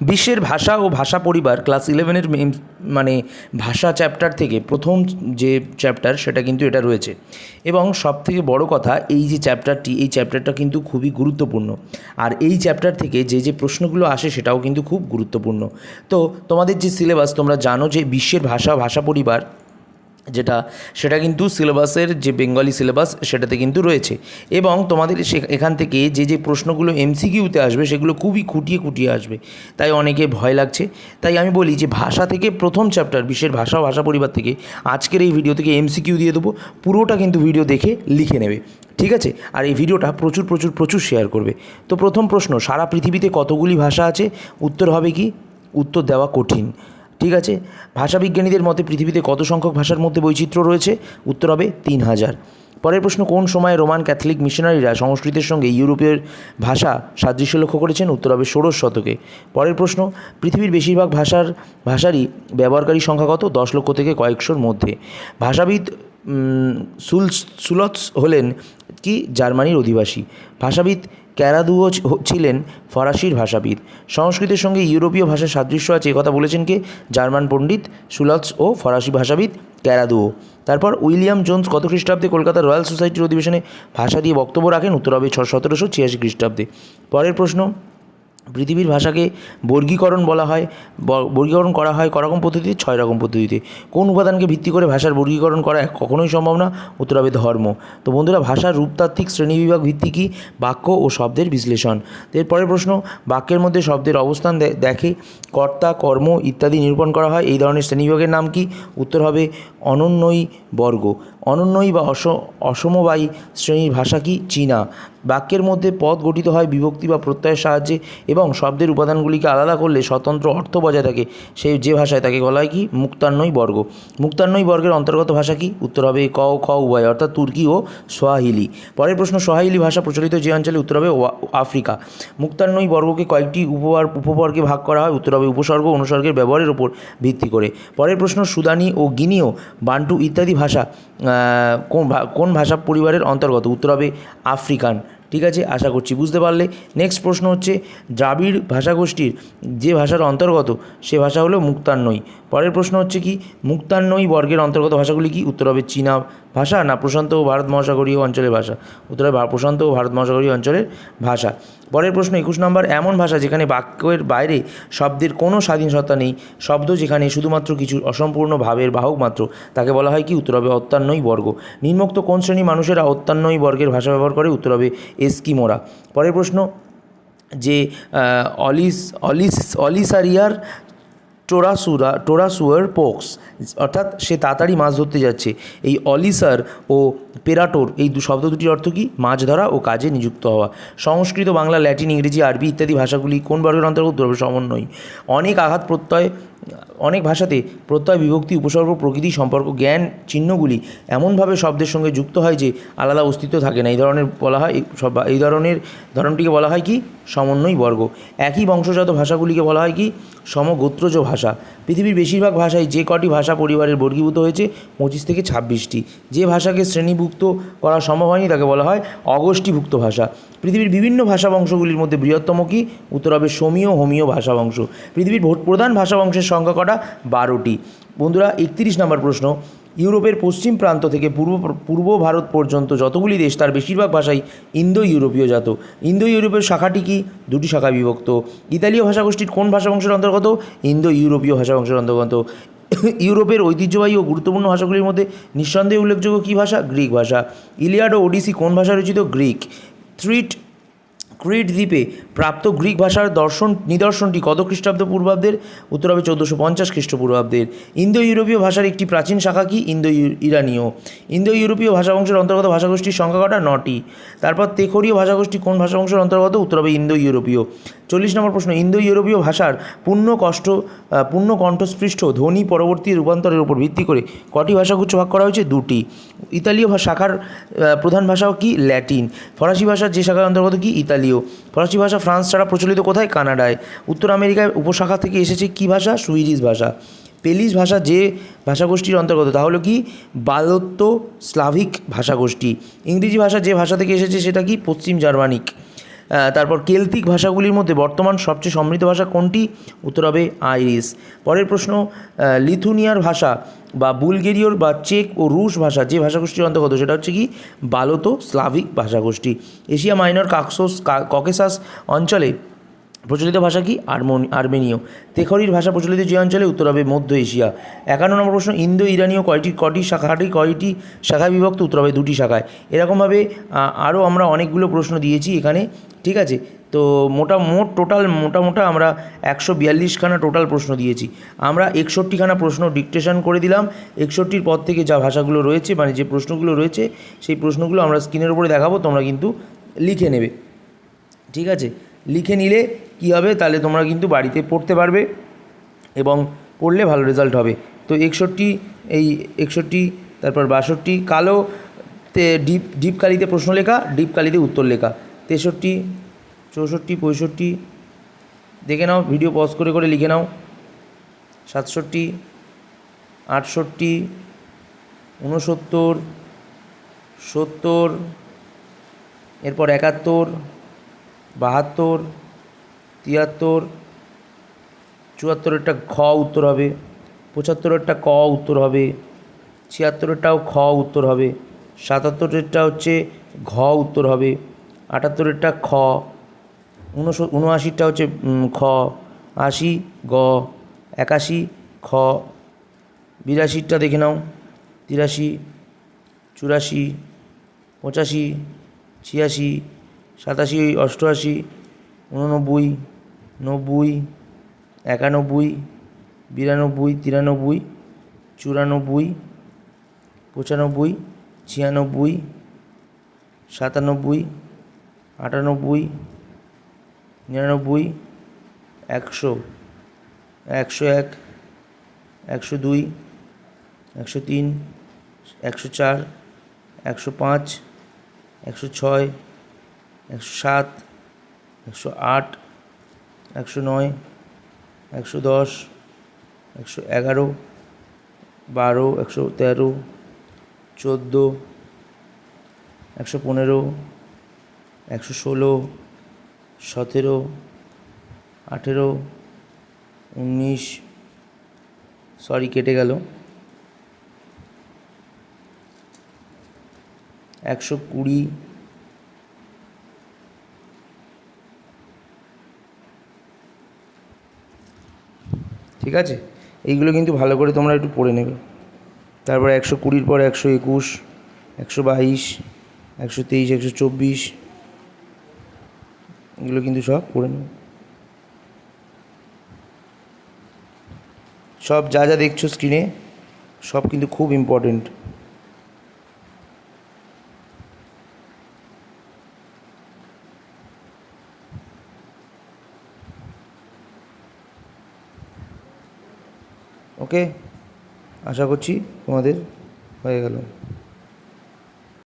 বিশ্বের ভাষা ও ভাষা পরিবার ক্লাস ইলেভেনের মানে ভাষা চ্যাপ্টার থেকে প্রথম যে চ্যাপ্টার সেটা কিন্তু এটা রয়েছে। এবং সব থেকে বড় কথা, এই যে চ্যাপ্টারটি এই চ্যাপ্টারটা কিন্তু খুবই গুরুত্বপূর্ণ। আর এই চ্যাপ্টার থেকে যে যে প্রশ্নগুলো আসে সেটাও কিন্তু খুব গুরুত্বপূর্ণ। তো তোমাদের যে সিলেবাস তোমরা জানো যে বিশ্বের ভাষা ভাষা পরিবার যেটা, সেটা কিন্তু সিলেবাসের যে বেঙ্গলি সিলেবাস, সেটাতে কিন্তু রয়েছে। এবং তোমাদের এখান থেকে যে যে প্রশ্নগুলো এমসিকিউতে আসবে, সেগুলো খুবই খুঁটিয়ে খুঁটিয়ে আসবে। তাই অনেকে ভয় লাগছে। তাই আমি বলি যে, ভাষা থেকে প্রথম চ্যাপ্টার বিশ্বের ভাষা ভাষা পরিবার থেকে আজকের এই ভিডিও থেকে এমসিকিউ দিয়ে দেবো। পুরোটা কিন্তু ভিডিও দেখে লিখে নেবে। ঠিক আছে? আর এই ভিডিওটা প্রচুর প্রচুর প্রচুর শেয়ার করবে। তো প্রথম প্রশ্ন, সারা পৃথিবীতে কতগুলি ভাষা আছে? উত্তর হবে কি? উত্তর দেওয়া কঠিন। ঠিক আছে? ভাষাবিজ্ঞানীদের মতে পৃথিবীতে কত সংখ্যক ভাষার মধ্যে বৈচিত্র্য রয়েছে? উত্তর হবে তিন হাজার পরের প্রশ্ন, কোন সময়ে রোমান ক্যাথলিক মিশনারিরা সংস্কৃতের সঙ্গে ইউরোপের ভাষা সাদৃশ্য লক্ষ্য করেছেন? উত্তর হবে ষোড়শ শতকে। পরের প্রশ্ন, পৃথিবীর বেশিরভাগ ভাষার, ভাষারই ব্যবহারকারী সংখ্যা কত? দশ লক্ষ থেকে কয়েকশোর মধ্যে। ভাষাবিদ সুলস সুল সুলৎস হলেন কি? জার্মানির অধিবাসী। ভাষাবিদ ক্যারাদুও ছিলেন ফরাসির ভাষাবিদ। সংস্কৃতের সঙ্গে ইউরোপীয় ভাষার সাদৃশ্য আছে কথা বলেছেন কে? জার্মান পণ্ডিত সুলৎস ও ফরাসি ভাষাবিদ ক্যারাদুও তারপর উইলিয়াম জোন্স কত খ্রিস্টাব্দে কলকাতার রয়্যাল সোসাইটির অধিবেশনে ভাষা দিয়ে বক্তব্য রাখেন? উত্তর হবে সতেরোশো ছিয়াশি খ্রিস্টাব্দে। পরের প্রশ্ন পৃথিবীর ভাষাকে বর্গীকরণ বলা হয় বর্গীকরণ করা হয় করকম পদ্ধতিতে, ছয় রকম পদ্ধতিতে। কোন উপাদানকে ভিত্তি করে ভাষার বর্গীকরণ করা কখনোই সম্ভব না? উত্তর হবে ধর্ম। তো বন্ধুরা, ভাষার রূপতাত্ত্বিক শ্রেণীবিভাগ ভিত্তি কি? বাক্য ও শব্দের বিশ্লেষণ। এরপরের প্রশ্ন, বাক্যের মধ্যে শব্দের অবস্থান দেখে কর্তা, কর্ম ইত্যাদি নিরূপণ করা হয়। এই ধরনের শ্রেণীবিভাগের নাম কি? উত্তর হবে, অনন্যই বর্গ। অনন্যই বা অস, অসমবায়ী শ্রেণির ভাষা কি? চীনা। বাক্যের মধ্যে পদ গঠিত হয় বিভক্তি বা প্রত্যয়ের সাহায্যে এবং শব্দের উপাদানগুলিকে আলাদা করলে স্বতন্ত্র অর্থ বজায় থাকে। সেই যে ভাষায় তাকে বলা হয় কি? মুক্তান্নই বর্গ। মুক্তান্নই বর্গের অন্তর্গত ভাষা কি? উত্তর হবে ক, খ উভয় অর্থাৎ তুর্কি ও সোয়াহিলি। পরের প্রশ্ন, সোয়াহিলি ভাষা প্রচলিত যে অঞ্চলে, উত্তর হবে আফ্রিকা। মুক্তান্নই বর্গকে কয়েকটি উপবার, উপবর্গে ভাগ করা হয়, উত্তর হবে উপসর্গ, অনুসর্গের ব্যবহারের উপর ভিত্তি করে। পরের প্রশ্ন, সুদানি ও গিনিও, বান্টু ইত্যাদি ভাষা কোন ভাষা পরিবারের অন্তর্গত? উত্তর হবে আফ্রিকান। ঠিক আছে? আশা করছি বুঝতে পারলে। নেক্সট প্রশ্ন হচ্ছে, দ্রাবিড় ভাষাগোষ্ঠীর যে ভাষার অন্তর্গত, সে ভাষা হলো মুক্তান্নই। পরের প্রশ্ন হচ্ছে কি, মুক্তান্নই বর্গের অন্তর্গত ভাষাগুলি কি? উত্তর হবে চীনা ভাষা না প্রশান্ত ও ভারত মহাসাগরীয় অঞ্চলের ভাষা? উত্তর হবে প্রশান্ত ও ভারত মহাসাগরীয় অঞ্চলের ভাষা। পরের প্রশ্ন, একুশ নম্বর, এমন ভাষা যেখানে বাক্যের বাইরে শব্দের কোনো স্বাধীন সত্তা নেই, শব্দ যেখানে শুধুমাত্র কিছু অসম্পূর্ণ ভাবের বাহক মাত্র, তাকে বলা হয় কি? উত্তর হবে অত্যান্নই বর্গ। নিম্নোক্ত কোন শ্রেণি মানুষেরা অত্যান্নই বর্গের ভাষা ব্যবহার করে? উত্তর হবে এস্কিমোরা। পরের প্রশ্ন, যে অলিস অলিস, অলিসারিয়ার টোরাসুরা, টোরাসুয়ার পোক্স, অর্থাৎ সে তাড়াতাড়ি মাছ ধরতে যাচ্ছে, এই অলিসার ও পেরাটোর, এই দু, শব্দ দুটির অর্থ কী? মাছ ধরা ও কাজে নিযুক্ত হওয়া। সংস্কৃত, বাংলা, ল্যাটিন, ইংরেজি, আরবি ইত্যাদি ভাষাগুলি কোন বর্গের অন্তর্গত? দ্রব্য সমন্বয়। অনেক আঘাত প্রত্যয়, অনেক ভাষাতে প্রত্যয়, বিভক্তি, উপসর্গ, প্রকৃতি, সম্পর্ক, জ্ঞান, চিহ্নগুলি এমনভাবে শব্দের সঙ্গে যুক্ত হয় যে আলাদা অস্তিত্ব থাকে না। এই ধরনের বলা হয়, এই সব, এই ধরনের ধরনটিকে বলা হয় কি? সমন্বয় বর্গ। একই বংশজাত ভাষাগুলিকে বলা হয় কি? সমগোত্রজ ভাষা। পৃথিবীর বেশিরভাগ ভাষাই যে কটি ভাষা পরিবারের বর্গীভূত হয়েছে? পঁচিশ থেকে ছাব্বিশটি। যে ভাষাকে শ্রেণীভুক্ত করা সম্ভব হয়নি, তাকে বলা হয় অগোষ্ঠীভুক্ত ভাষা। পৃথিবীর বিভিন্ন ভাষা বংশগুলির মধ্যে বৃহত্তম কি? উত্তর হবে সমীয় হোমীয় ভাষা বংশ পৃথিবীর প্রধান ভাষা বংশের সংখ্যা কটা? বারোটি। বন্ধুরা, একত্রিশ নম্বর প্রশ্ন। ইউরোপের পশ্চিম প্রান্ত থেকে পূর্ব পূর্ব ভারত পর্যন্ত যতগুলি দেশ, তার বেশিরভাগ ভাষাই ইন্দো ইউরোপীয় জাত। ইন্দো ইউরোপীয় শাখাটি কি? দুটি শাখায় বিভক্ত। ইতালীয় ভাষাগোষ্ঠীর কোন ভাষা বংশের অন্তর্গত? ইন্দো ইউরোপীয় ভাষা বংশের অন্তর্গত। ইউরোপের ঐতিহ্যবাহী ও গুরুত্বপূর্ণ ভাষাগুলির মধ্যে নিঃসন্দেহে উল্লেখযোগ্য কী ভাষা? গ্রিক ভাষা। ইলিয়াড ও ওডিসি কোন ভাষা রচিত? গ্রিক। থ্রিট ক্রিট দ্বীপে প্রাপ্ত গ্রিক ভাষার দর্শন, নিদর্শনটি কত খ্রিস্টাব্দ পূর্বাব্দের? উত্তর হবে চোদ্দোশো পঞ্চাশ খ্রিস্টপূর্বাব্দের। ইন্দো ইউরোপীয় ভাষার একটি প্রাচীন শাখা কি? ইন্দো ইরানীয় ইন্দো ইউরোপীয় ভাষাবংশের অন্তর্গত ভাষাগোষ্ঠীর সংখ্যা কটা? নটি। তারপর তেখরীয় ভাষাগোষ্ঠী কোন ভাষাবংশের অন্তর্গত? উত্তর হবে ইন্দো ইউরোপীয় চল্লিশ নম্বর প্রশ্ন ইন্দো ইউরোপীয় ভাষার পূর্ণ কষ্ট পূর্ণ কণ্ঠস্পৃষ্ট ধ্বনি পরবর্তী রূপান্তরের উপর ভিত্তি করে কটি ভাষাগুচ্ছ ভাগ করা হয়েছে? দুটি। ইতালীয় শাখার প্রধান ভাষাও কি? ল্যাটিন। ফরাসি ভাষার যে শাখার অন্তর্গত কি? ইতালীয়। ফরাসি ভাষা ফ্রান্স ছাড়া প্রচলিত কোথায়? কানাডায়। উত্তর আমেরিকায় উপশাখা থেকে এসেছে কি ভাষা? সুইডিশ ভাষা। পেলিশ ভাষা যে ভাষাগোষ্ঠীর অন্তর্গত তা হলো কি বালত্য স্লাভিক ভাষাগোষ্ঠী? ইংরেজি ভাষা যে ভাষা থেকে এসেছে, সেটা কি? পশ্চিম জার্মানিক। তারপর কেলতিক ভাষাগুলির মধ্যে বর্তমান সবচেয়ে সমৃদ্ধ ভাষা কোনটি? উত্তর হবে আইরিস পরের প্রশ্ন লিথুনিয়ার ভাষা বা বুলগেরিয়র বা চেক ও রুশ ভাষা, যে ভাষাগোষ্ঠীর অন্তর্গত, সেটা হচ্ছে কি? বালোতো স্লাভিক ভাষাগোষ্ঠী। এশিয়া মাইনর কাকসোস ককেসাস অঞ্চলে প্রচলিত ভাষা কি? আর্মনি, আর্মেনীয়। তেখরির ভাষা প্রচলিত যে অঞ্চলে, উত্তর হবে মধ্য এশিয়া। একান্ন নম্বর প্রশ্ন ইন্দো ইরানীয় কয়টি, কটি শাখাটি, কয়টি শাখায় বিভক্ত? উত্তর হবে দুটি শাখায়। এরকমভাবে আরও আমরা অনেকগুলো প্রশ্ন দিয়েছি এখানে, ঠিক আছে? তো মোটা, মোট টোটাল, মোটা মোটা আমরা একশো বিয়াল্লিশখানা টোটাল প্রশ্ন দিয়েছি। আমরা একষট্টিখানা প্রশ্ন ডিকটেশন করে দিলাম। একষট্টির পর থেকে যা ভাষাগুলো রয়েছে মানে যে প্রশ্নগুলো রয়েছে, সেই প্রশ্নগুলো আমরা স্ক্রিনের উপরে দেখাবো, তোমরা কিন্তু লিখে নেবে। ঠিক আছে? লিখে নিলে কী হবে তাহলে তোমরা কিন্তু বাড়িতে পড়তে পারবে এবং পড়লে ভালো রেজাল্ট হবে। তো একষট্টি এই একষট্টি, তারপর বাষট্টি, কালো, তে ডিপ ডিপ কালিতে প্রশ্ন লেখা ডিপ কালিতে উত্তর লেখা তেষট্টি, চৌষট্টি, পঁয়ষট্টি, দেখে নাও ভিডিও পজ করে করে লিখে নাও। সাতষট্টি, আটষট্টি, ঊনসত্তর, সত্তর, এরপর একাত্তর, বাহাত্তর তিয়াত্তর, চুয়াত্তরেরটা খ উত্তর হবে, পঁচাত্তরেরটা ক উত্তর হবে, ছিয়াত্তরেরটাও খ উত্তর হবে, সাতাত্তরেরটা হচ্ছে ঘ উত্তর হবে, আটাত্তরেরটা খ, উনশ, উনআশিরটা হচ্ছে খ, আশি গ, একাশি খ, বিরাশিরটা দেখে নাও, তিরাশি, চুরাশি, পঁচাশি, ছিয়াশি, সাতাশি, অষ্টআশি উননব্বই নব্বই, একানব্বই, বিরানব্বই, তিরানব্বই, চুরানব্বই, পঁচানব্বই, ছিয়ানব্বই, সাতানব্বই, আটানব্বই, নিরানব্বই, একশো একশো এক, একশো দুই, একশো তিন, একশো চার, একশো পাঁচ, একশো ছয়, একশো সাত একশো আট, একশো নয়, একশো দশ, একশো এগারো, বারো, একশো তেরো, চোদ্দ, একশো পনেরো, একশো ষোলো, সতেরো, আঠেরো, উনিশ। সরি, কেটে গেল। একশো কুড়ি ঠিক আছে? এইগুলো কিন্তু ভালো করে তোমরা একটু পড়ে নেবে। তারপর একশো কুড়ির পর একশো একুশ, একশো বাইশ, একশো তেইশ, একশো চব্বিশ, এগুলো কিন্তু সব পড়ে নেবে। সব যা যা দেখছ স্ক্রিনে সব কিন্তু খুব ইম্পর্টেন্ট ওকে আশা করছি তোমাদের হয়ে গেল।